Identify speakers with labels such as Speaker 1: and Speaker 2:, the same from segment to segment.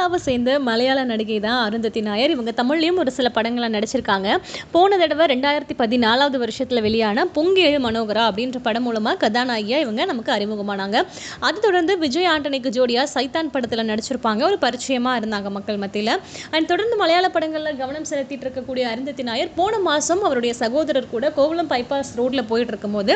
Speaker 1: கேரளாவை சேர்ந்த மலையாள நடிகை தான் அருந்ததி நாயர். இவங்க தமிழ்லேயும் ஒரு சில படங்களை நடிச்சிருக்காங்க. போன தடவை ரெண்டாயிரத்தி பதினாலாவது வருஷத்தில் வெளியான பொங்கேழு மனோகரா அப்படின்ற படம் மூலமாக கதாநாயகியாக இவங்க நமக்கு அறிமுகமானாங்க. அது தொடர்ந்து விஜய் ஆண்டனிக்கு ஜோடியாக சைத்தான் படத்தில் நடிச்சிருப்பாங்க. ஒரு பரிச்சயமாக இருந்தாங்க மக்கள் மத்தியில். அண்ட் தொடர்ந்து மலையாள படங்களில் கவனம் செலுத்திட்டு இருக்கக்கூடிய அருந்ததி நாயர் போன மாதம் அவருடைய சகோதரர் கூட கோவளம் பைபாஸ் ரோட்டில் போயிட்டு இருக்கும்போது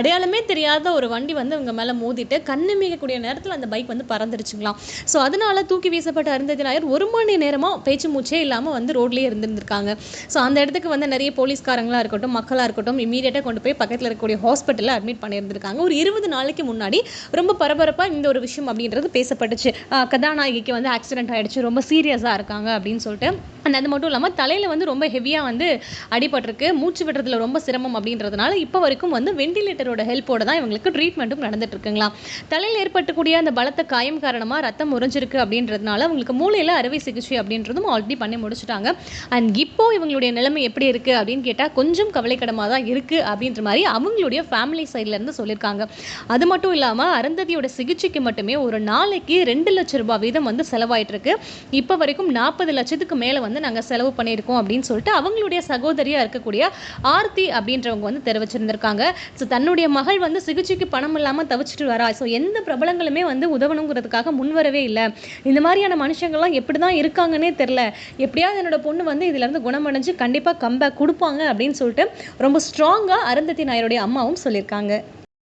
Speaker 1: அடையாளமே தெரியாத ஒரு வண்டி வந்து இவங்க மேலே மோதிட்டு கண்ணு மீகக்கூடிய நேரத்தில் அந்த பைக் வந்து பறந்துருச்சுங்களாம். ஸோ அதனால தூக்கி வீசப்பட்ட அருந்ததி நாயர் ஒரு மணி நேரமாக பேச்சு மூச்சே இல்லாமல் வந்து ரோட்லேயே இருந்திருந்திருக்காங்க. ஸோ அந்த இடத்துக்கு வந்து நிறைய போலீஸ்காரங்களாக இருக்கட்டும் மக்களாக இருக்கட்டும் இமீடியட்டாக கொண்டு போய் பக்கத்தில் இருக்கக்கூடிய ஹாஸ்பிட்டலில் அட்மிட் பண்ணியிருந்திருக்காங்க. ஒரு இருபது நாளைக்கு முன்னாடி ரொம்ப பரபரப்பாக இந்த ஒரு விஷயம் அப்படின்றது பேசப்பட்டுச்சு. கதாநாயகிக்கு வந்து ஆக்சிடென்ட் ஆகிடுச்சு ரொம்ப சீரியஸாக இருக்காங்க அப்படின்னு சொல்லிட்டு அண்ட் அது மட்டும் இல்லாமல் தலையில் வந்து ரொம்ப ஹெவியாக வந்து அடிபட்டிருக்கு. மூச்சு விடுறதுல ரொம்ப சிரமம் அப்படின்றதுனால இப்போ வரைக்கும் வந்து வெண்டிலேட்டரோட ஹெல்ப்போட தான் இவங்களுக்கு ட்ரீட்மெண்ட்டும் நடந்துட்டு இருக்குங்களா தலையில் ஏற்பட்டக்கூடிய அந்த பலத்த காயம் காரணமாக ரத்தம் உறைஞ்சிருக்கு அப்படின்றதுனால அவங்களுக்கு மூளையில் அறுவை சிகிச்சை அப்படின்றதும் ஆல்ரெடி பண்ணி முடிச்சுட்டாங்க. அண்ட் இப்போ இவங்களுடைய நிலைமை எப்படி இருக்குது அப்படின்னு கேட்டால் கொஞ்சம் கவலைக்கிடமாக தான் இருக்குது அப்படின்ற மாதிரி அவங்களுடைய ஃபேமிலி சைட்லேருந்து சொல்லியிருக்காங்க. அது மட்டும் இல்லாமல் அருந்ததியோட சிகிச்சைக்கு மட்டுமே ஒரு நாளைக்கு ரெண்டு லட்ச ரூபாய் வீதம் வந்து செலவாயிட்டு இருக்கு இப்போ வரைக்கும் நாற்பது லட்சத்துக்கு மேலே வந்து வந்து நாங்கள் செலவு பண்ணியிருக்கோம் அப்படின்னு சொல்லிட்டு அவங்களுடைய சகோதரியாக இருக்கக்கூடிய ஆர்த்தி அப்படின்றவங்க வந்து தெரிவிச்சிருந்திருக்காங்க. ஸோ தன்னுடைய மகள் வந்து சிகிச்சைக்கு பணம் இல்லாமல் தவிச்சிட்டு வரா. ஸோ எந்த பிரபலங்களுமே வந்து உதவணுங்கிறதுக்காக முன்வரவே இல்லை. இந்த மாதிரியான மனுஷங்கள்லாம் எப்படி தான் இருக்காங்கன்னே தெரில எப்படியாவது என்னோட பொண்ணு வந்து இதிலேருந்து குணமடைஞ்சு கண்டிப்பாக கம்பேக் கொடுப்பாங்க அப்படின்னு சொல்லிட்டு ரொம்ப ஸ்ட்ராங்காக அருந்ததி நாயருடைய அம்மாவும் சொல்லியிருக்காங்க.